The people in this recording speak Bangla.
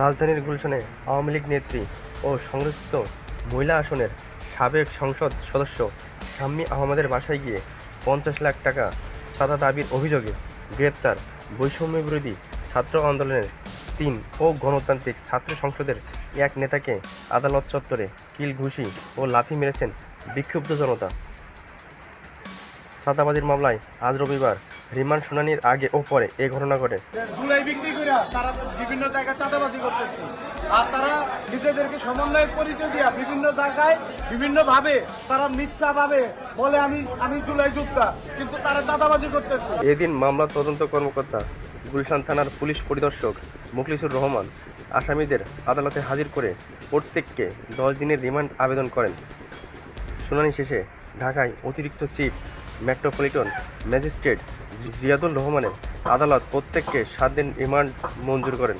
রাজধানীর গুলশানে আওয়ামী লীগ নেত্রী ও সংরক্ষিত মহিলা আসনের সাবেক সংসদ সদস্য শাম্মী আহমদের বাসায় গিয়ে পঞ্চাশ লাখ টাকা চাঁদা দাবির অভিযোগে গ্রেপ্তার বৈষম্য বিরোধী ছাত্র আন্দোলনের তিন ও গণতান্ত্রিক ছাত্র সংসদের এক নেতাকে আদালত চত্বরে কিল ঘুষি ও লাথি মেরেছেন বিক্ষুব্ধ জনতা। চাঁদাবাজির মামলায় আজ রবিবার রিমান্ড শুনানির আগে ও পরে এ ঘটনা ঘটে। জুলাই বিক্রি করে তারা বিভিন্ন জায়গায় চাঁদাবাজি করতেছে। আর তারা নিজেদেরকে সমন্বয়ের পরিচয় দিয়া বিভিন্ন জায়গায় বিভিন্ন ভাবে তারা মিথ্যা ভাবে বলে আমি আমি জুলাই যোদ্ধা। কিন্তু তারা চাঁদাবাজি করতেছে। এদিন মামলা তদন্ত কর্মকর্তা গুলশান থানার পুলিশ পরিদর্শক মুখলিসুর রহমান আসামিদের আদালতে হাজির করে প্রত্যেককে দশ দিনের রিমান্ড আবেদন করেন। শুনানি শেষে ঢাকায় অতিরিক্ত চিফ মেট্রোপলিটন ম্যাজিস্ট্রেট জিয়াদুল রহমানের আদালত প্রত্যেককে সাত দিন রিমান্ড মঞ্জুর করেন।